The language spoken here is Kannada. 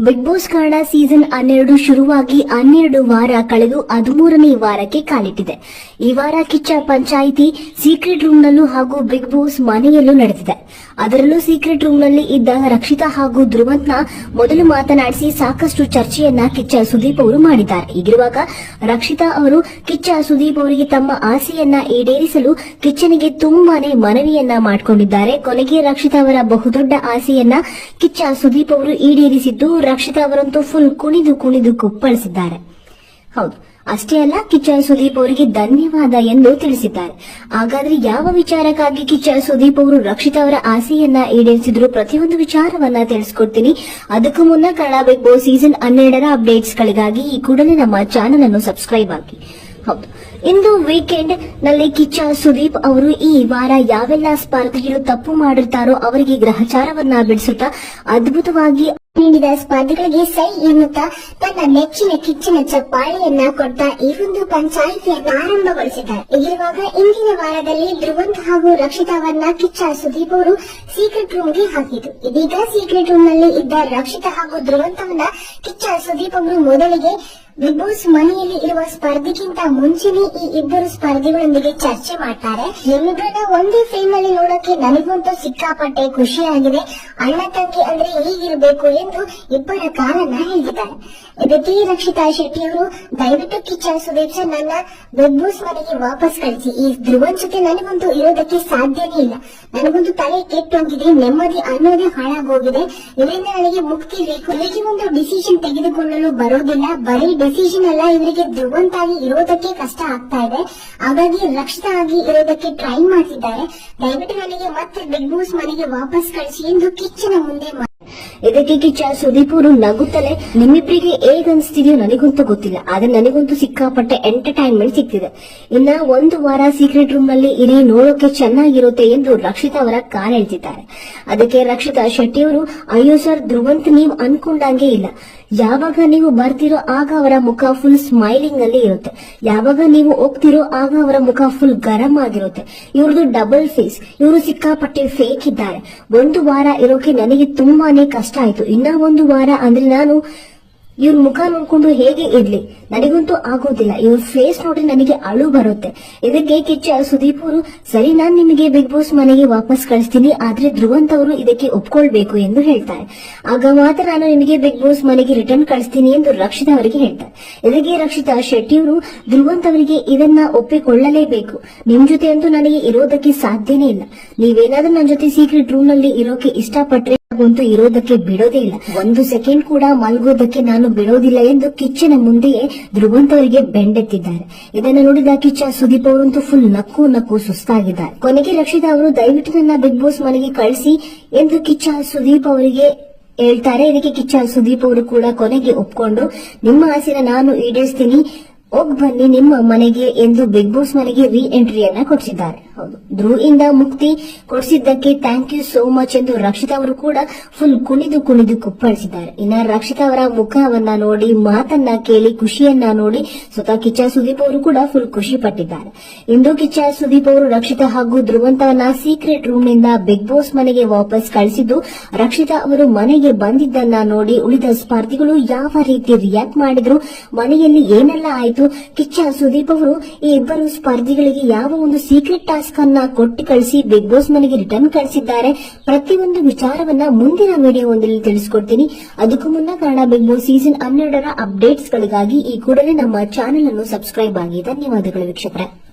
ಬಿಗ್ ಬಾಸ್ ಕನ್ನಡ ಸೀಸನ್ ಹನ್ನೆರಡು ಶುರುವಾಗಿ ಹನ್ನೆರಡು ವಾರ ಕಳೆದು ಹದಿಮೂರನೇ ವಾರಕ್ಕೆ ಕಾಲಿಟ್ಟಿದೆ. ಈ ವಾರ ಕಿಚ್ಚ ಪಂಚಾಯಿತಿ ಸೀಕ್ರೆಟ್ ರೂಮ್ನಲ್ಲೂ ಹಾಗೂ ಬಿಗ್ ಬಾಸ್ ಮನೆಯಲ್ಲೂ ನಡೆದಿದೆ. ಅದರಲ್ಲೂ ಸೀಕ್ರೆಟ್ ರೂಮ್ನಲ್ಲಿ ಇದ್ದ ರಕ್ಷಿತಾ ಹಾಗೂ ಧ್ರುವಂತ್ನ ಮೊದಲು ಮಾತನಾಡಿಸಿ ಸಾಕಷ್ಟು ಚರ್ಚೆಯನ್ನ ಕಿಚ್ಚ ಸುದೀಪ್ ಅವರು ಮಾಡಿದ್ದಾರೆ. ಹೀಗಿರುವಾಗ ರಕ್ಷಿತಾ ಅವರು ಕಿಚ್ಚ ಸುದೀಪ್ ಅವರಿಗೆ ತಮ್ಮ ಆಸೆಯನ್ನ ಈಡೇರಿಸಲು ಕಿಚ್ಚನಿಗೆ ತುಂಬಾನೇ ಮನವಿಯನ್ನ ಮಾಡಿಕೊಂಡಿದ್ದಾರೆ. ಕೊನೆಗೆ ರಕ್ಷಿತಾ ಅವರ ಬಹುದೊಡ್ಡ ಆಸೆಯನ್ನ ಕಿಚ್ಚ ಸುದೀಪ್ ಅವರು ಈಡೇರಿಸಿದ್ದು ರಕ್ಷಿತಾ ಅವರಂತೂ ಫುಲ್ ಕುಣಿದು ಕುಣಿದು ಕುಪ್ಪಳಿಸಿದ್ದಾರೆ. ಹೌದು, ಅಷ್ಟೇ ಅಲ್ಲ ಕಿಚ್ಚ ಸುದೀಪ್ ಅವರಿಗೆ ಧನ್ಯವಾದ ಎಂದು ತಿಳಿಸಿದ್ದಾರೆ. ಹಾಗಾದ್ರೆ ಯಾವ ವಿಚಾರಕ್ಕಾಗಿ ಕಿಚ್ಚ ಸುದೀಪ್ ಅವರು ರಕ್ಷಿತಾ ಅವರ ಆಸೆಯನ್ನ ಈಡೇರಿಸಿದ್ರು ಪ್ರತಿಯೊಂದು ವಿಚಾರವನ್ನ ತಿಳಿಸ್ಕೊಡ್ತೀನಿ. ಅದಕ್ಕೂ ಮುನ್ನ ಕನ್ನಡ ಬಿಗ್ ಬಾಸ್ ಸೀಸನ್ ಹನ್ನೆರಡರ ಅಪ್ಡೇಟ್ಸ್ ಗಳಿಗಾಗಿ ಈ ಕೂಡಲೇ ನಮ್ಮ ಚಾನೆಲ್ ಅನ್ನು ಸಬ್ಸ್ಕ್ರೈಬ್ ಆಗಿ ಹೌದು, ಇಂದು ವೀಕೆಂಡ್ನಲ್ಲಿ ಕಿಚ್ಚ ಸುದೀಪ್ ಅವರು ಈ ವಾರ ಯಾವೆಲ್ಲ ಸ್ಪರ್ಧಿಗಳು ತಪ್ಪು ಮಾಡಿರ್ತಾರೋ ಅವರಿಗೆ ಗ್ರಹಚಾರವನ್ನ ಬಿಡಿಸುತ್ತಾ ಅದ್ಭುತವಾಗಿ ನೀಡಿದ ಸ್ಪರ್ಧಿಗಳಿಗೆ ಸೈ ಎನ್ನುತ್ತಾ ತನ್ನ ನೆಚ್ಚಿನ ಕಿಚ್ಚಿನ ಚಪ್ಪಾಳೆಯನ್ನ ಕೊಡ್ತಾ ಈ ಒಂದು ಪಂಚಾಯಿತಿಯನ್ನ ಆರಂಭಗೊಳಿಸಿದ್ದಾರೆ. ಇಲ್ಲಿರುವಾಗ ಇಂದಿನ ವಾರದಲ್ಲಿ ಧ್ರುವಂತ್ ಹಾಗೂ ರಕ್ಷಿತಾವನ್ನ ಕಿಚ್ಚ ಸುದೀಪ್ ಅವರು ಸೀಕ್ರೆಟ್ ರೂಮ್ಗೆ ಹಾಕಿದ್ರು. ಇದೀಗ ಸೀಕ್ರೆಟ್ ರೂಮ್ನಲ್ಲಿ ಇದ್ದ ರಕ್ಷಿತಾ ಹಾಗೂ ಧ್ರುವಂತವನ್ನ ಕಿಚ್ಚ ಸುದೀಪ್ ಅವರು ಮೊದಲಿಗೆ ಬಿಗ್ ಬಾಸ್ ಮನೆಯಲ್ಲಿ ಇರುವ ಸ್ಪರ್ಧಿಗಿಂತ ಮುಂಚೆನೆ ಈ ಇಬ್ಬರು ಸ್ಪರ್ಧಿಗಳೊಂದಿಗೆ ಚರ್ಚೆ ಮಾಡ್ತಾರೆ. ನಿಮ್ಮಿಬ್ಬರನ್ನ ಒಂದೇ ಫ್ರೇಮ್ನಲ್ಲಿ ನೋಡೋಕೆ ನನಗಂತೂ ಸಿಕ್ಕಾಪಟ್ಟೆ ಖುಷಿಯಾಗಿದೆ. ಅಣ್ಣ ತಂಗಿ ಅಂದ್ರೆ ಹೀಗಿರಬೇಕು ಎಂದು ಇಬ್ಬರ ಕಾರಣ ಹೇಳಿದ್ದಾರೆ. ಇದಕ್ಕೆ ರಕ್ಷಿತಾ ಶೆಟ್ಟಿ ಅವರು ದಯವಿಟ್ಟು ಕಿಚ್ಚ ಸುದೀಪ್ ನನ್ನ ಬಿಗ್ ಬಾಸ್ ಮನೆಗೆ ವಾಪಸ್ ಕಳಿಸಿ. ಈ ಧ್ರುವನ್ ಜೊತೆ ನನಗಂತೂ ಇರೋದಕ್ಕೆ ಸಾಧ್ಯನೇ ಇಲ್ಲ. ನನಗಂತೂ ತಲೆ ಕೆಟ್ಟೋಗಿದೆ, ನೆಮ್ಮದಿ ಅನ್ನೋದೇ ಹಾಳಾಗೋಗಿದೆ. ಇದರಿಂದ ನನಗೆ ಮುಕ್ತಿ ಬೇಕು. ಇವರಿಗೆ ಒಂದು ಡಿಸಿಷನ್ ತೆಗೆದುಕೊಳ್ಳಲು ಬರೋದಿಲ್ಲ. ಬರೀ ಡಿಸಿಷನ್ ಎಲ್ಲ ಇವರಿಗೆ ಧ್ರುವಂತಾಗಿ ಇರೋದಕ್ಕೆ ಕಷ್ಟ ಆಗ್ತಾ ಇದೆ. ಹಾಗಾಗಿ ರಕ್ಷಿತ ಆಗಿ ಇರೋದಕ್ಕೆ ಟ್ರೈ ಮಾಡ್ತಿದ್ದಾರೆ. ದಯವಿಟ್ಟು ನನಗೆ ಮತ್ತೆ ಬಿಗ್ ಬಾಸ್ ಮನೆಗೆ ವಾಪಸ್ ಕಳಿಸಿ ಎಂದು ಕಿಚ್ಚನ ಮುಂದೆ ಇದಕ್ಕೆ ಕಿಚ್ಚ ಸುದೀಪ್ ಅವರು ನಗುತ್ತಲೇ ನಿಮ್ಮಿಬ್ಬರಿಗೆ ಹೇಗ್ ನನಗಂತೂ ಗೊತ್ತಿಲ್ಲ. ಆದ್ರೆ ನನಗಂತೂ ಸಿಕ್ಕಾಪಟ್ಟೆ ಎಂಟರ್ಟೈನ್ಮೆಂಟ್ ಸಿಕ್ತಿದೆ ಇನ್ನ ಒಂದು ವಾರ ಸೀಕ್ರೆಟ್ ರೂಮ್ ಅಲ್ಲಿ ಇರಿ, ನೋಡೋಕೆ ಚೆನ್ನಾಗಿರುತ್ತೆ ಎಂದು ರಕ್ಷಿತಾ ಅವರ ಕಾಲ್ ಹೇಳ್ತಿದ್ದಾರೆ ಅದಕ್ಕೆ ರಕ್ಷಿತಾ ಶೆಟ್ಟಿ ಅವರು, ಅಯ್ಯೋ ಸರ್, ಧ್ರುವಂತ್ ನೀವು ಅನ್ಕೊಂಡಂಗೆ ಇಲ್ಲ. ಯಾವಾಗ ನೀವು ಬರ್ತಿರೋ ಆಗ ಅವರ ಮುಖ ಫುಲ್ ಸ್ಮೈಲಿಂಗ್ ಅಲ್ಲಿ ಇರುತ್ತೆ. ಯಾವಾಗ ನೀವು ಹೋಗ್ತಿರೋ ಆಗ ಅವರ ಮುಖ ಫುಲ್ ಗರಂ ಆಗಿರುತ್ತೆ. ಇವ್ರದ್ದು ಡಬಲ್ ಫೇಸ್ ಇವರು ಸಿಕ್ಕಾಪಟ್ಟೆ ಫೇಕ್ ಇದ್ದಾರೆ. ಒಂದು ವಾರ ಇರೋಕೆ ನನಗೆ ತುಂಬಾನೇ ಕಷ್ಟ ಆಯ್ತು. ಇನ್ನ ಒಂದು ವಾರ ಅಂದ್ರೆ ನಾನು ಇವ್ರ ಮುಖ ನೋಡ್ಕೊಂಡು ಹೇಗೆ ಇರ್ಲಿ? ನನಗಂತೂ ಆಗೋದಿಲ್ಲ. ಇವ್ರ ಫೇಸ್ ನೋಡಿ ನನಗೆ ಅಳು ಬರುತ್ತೆ. ಇದಕ್ಕೆ ಕಿಚ್ಚ ಸುದೀಪ್ ಅವರು, ಸರಿ, ನಾನ್ ನಿಮಗೆ ಬಿಗ್ ಬಾಸ್ ಮನೆಗೆ ವಾಪಸ್ ಕಳಿಸ್ತೀನಿ. ಆದ್ರೆ ಧ್ರುವಂತ್ ಅವರು ಇದಕ್ಕೆ ಒಪ್ಕೊಳ್ಬೇಕು ಎಂದು ಹೇಳ್ತಾರೆ. ಆಗ ಮಾತ್ರ ನಾನು ನಿಮಗೆ ಬಿಗ್ ಬಾಸ್ ಮನೆಗೆ ರಿಟರ್ನ್ ಕಳಿಸ್ತೀನಿ ಎಂದು ರಕ್ಷಿತಾ ಅವರಿಗೆ ಹೇಳ್ತಾರೆ. ಇದಕ್ಕೆ ರಕ್ಷಿತಾ ಶೆಟ್ಟಿ ಅವರು, ಧ್ರುವಂತ್ ಅವರಿಗೆ ಇದನ್ನ ಒಪ್ಪಿಕೊಳ್ಳಲೇಬೇಕು. ನಿಮ್ ಜೊತೆ ಅಂತೂ ನನಗೆ ಇರೋದಕ್ಕೆ ಸಾಧ್ಯನೇ ಇಲ್ಲ. ನೀವೇನಾದ್ರೂ ನನ್ನ ಜೊತೆ ಸೀಕ್ರೆಟ್ ರೂಮ್ನಲ್ಲಿ ಇರೋಕೆ ಇಷ್ಟಪಟ್ರೆ ಅಂತೂ ಇರೋದಕ್ಕೆ ಬಿಡೋದೇ ಇಲ್ಲ. ಒಂದು ಸೆಕೆಂಡ್ ಕೂಡ ಮಲಗೋದಕ್ಕೆ ನಾನು ಬಿಡೋದಿಲ್ಲ ಎಂದು ಕಿಚ್ಚನ ಮುಂದೆಯೇ ಧ್ರುವಂತ್ ಅವರಿಗೆ ಬೆಂಡೆತ್ತಿದ್ದಾರೆ. ಇದನ್ನು ನೋಡಿದ ಕಿಚ್ಚ ಸುದೀಪ್ ಅವರಂತೂ ಫುಲ್ ನಕ್ಕು ನಕ್ಕು ಸುಸ್ತಾಗಿದ್ದಾರೆ. ಕೊನೆಗೆ ರಕ್ಷಿತಾ ಅವರು ದಯವಿಟ್ಟು ನನ್ನ ಬಿಗ್ ಬಾಸ್ ಮನೆಗೆ ಕಳಿಸಿ ಎಂದು ಕಿಚ್ಚ ಸುದೀಪ್ ಅವರಿಗೆ ಹೇಳ್ತಾರೆ. ಇದಕ್ಕೆ ಕಿಚ್ಚ ಸುದೀಪ್ ಅವರು ಕೂಡ ಕೊನೆಗೆ ಒಪ್ಕೊಂಡು, ನಿಮ್ಮ ಆಸೆನ ನಾನು ಈಡೇರಿಸ್ತೀನಿ. ಹೋಗ್ ಬನ್ನಿ ನಿಮ್ಮ ಮನೆಗೆ ಎಂದು ಬಿಗ್ ಬಾಸ್ ಮನೆಗೆ ರೀ ಎಂಟ್ರಿಯನ್ನ ಕೊಡಿಸಿದ್ದಾರೆ. ಹೌದು. ಧ್ರುವ್ ಇಂದ ಮುಕ್ತಿ ಕೊಡಿಸಿದ್ದಕ್ಕೆ ಥ್ಯಾಂಕ್ ಯು ಸೋ ಮಚ್ ಎಂದು ರಕ್ಷಿತಾ ಅವರು ಕೂಡ ಫುಲ್ ಕುಣಿದು ಕುಣಿದು ಕುಪ್ಪಳಿಸಿದ್ದಾರೆ. ಇನ್ನ ರಕ್ಷಿತಾ ಅವರ ಮುಖವನ್ನ ನೋಡಿ, ಮಾತನ್ನ ಕೇಳಿ, ಖುಷಿಯನ್ನ ನೋಡಿ ಸ್ವತಃ ಕಿಚ್ಚ ಸುದೀಪ್ ಅವರು ಕೂಡ ಫುಲ್ ಖುಷಿ ಪಟ್ಟಿದ್ದಾರೆ. ಇಂದು ಕಿಚ್ಚ ಸುದೀಪ್ ಅವರು ರಕ್ಷಿತಾ ಹಾಗೂ ಧ್ರುವಂತವನ್ನ ಸೀಕ್ರೆಟ್ ರೂಮ್ನಿಂದ ಬಿಗ್ ಬಾಸ್ ಮನೆಗೆ ವಾಪಸ್ ಕಳಿಸಿದ್ದು, ರಕ್ಷಿತಾ ಅವರು ಮನೆಗೆ ಬಂದಿದ್ದನ್ನ ನೋಡಿ ಉಳಿದ ಸ್ಪರ್ಧಿಗಳು ಯಾವ ರೀತಿ ರಿಯಾಕ್ಟ್ ಮಾಡಿದ್ರು, ಮನೆಯಲ್ಲಿ ಏನೆಲ್ಲ ಆಯ್ತು, ಕಿಚ್ಚ ಸುದೀಪ್ ಅವರು ಈ ಇಬ್ಬರು ಸ್ಪರ್ಧಿಗಳಿಗೆ ಯಾವ ಒಂದು ಸೀಕ್ರೆಟ್ ಟಾಸ್ಕ್ ಅನ್ನ ಕೊಟ್ಟು ಕಳಿಸಿ ಬಿಗ್ ಬಾಸ್ ಮನೆಗೆ ರಿಟರ್ನ್ ಕಳಿಸಿದ್ದಾರೆ. ಪ್ರತಿಯೊಂದು ವಿಚಾರವನ್ನ ಮುಂದಿನ ವಿಡಿಯೋ ಒಂದಲ್ಲಿ ತಿಳಿಸ್ಕೊಡ್ತೀನಿ. ಅದಕ್ಕೂ ಮುನ್ನ ಕನ್ನಡ ಬಿಗ್ ಬಾಸ್ ಸೀಸನ್ ಹನ್ನೆರಡರ ಅಪ್ಡೇಟ್ಸ್ ಗಳಿಗಾಗಿ ಈ ಕೂಡಲೇ ನಮ್ಮ ಚಾನೆಲ್ ಅನ್ನು ಸಬ್ಸ್ಕ್ರೈಬ್ ಆಗಿ. ಧನ್ಯವಾದಗಳು ವೀಕ್ಷಕರೇ.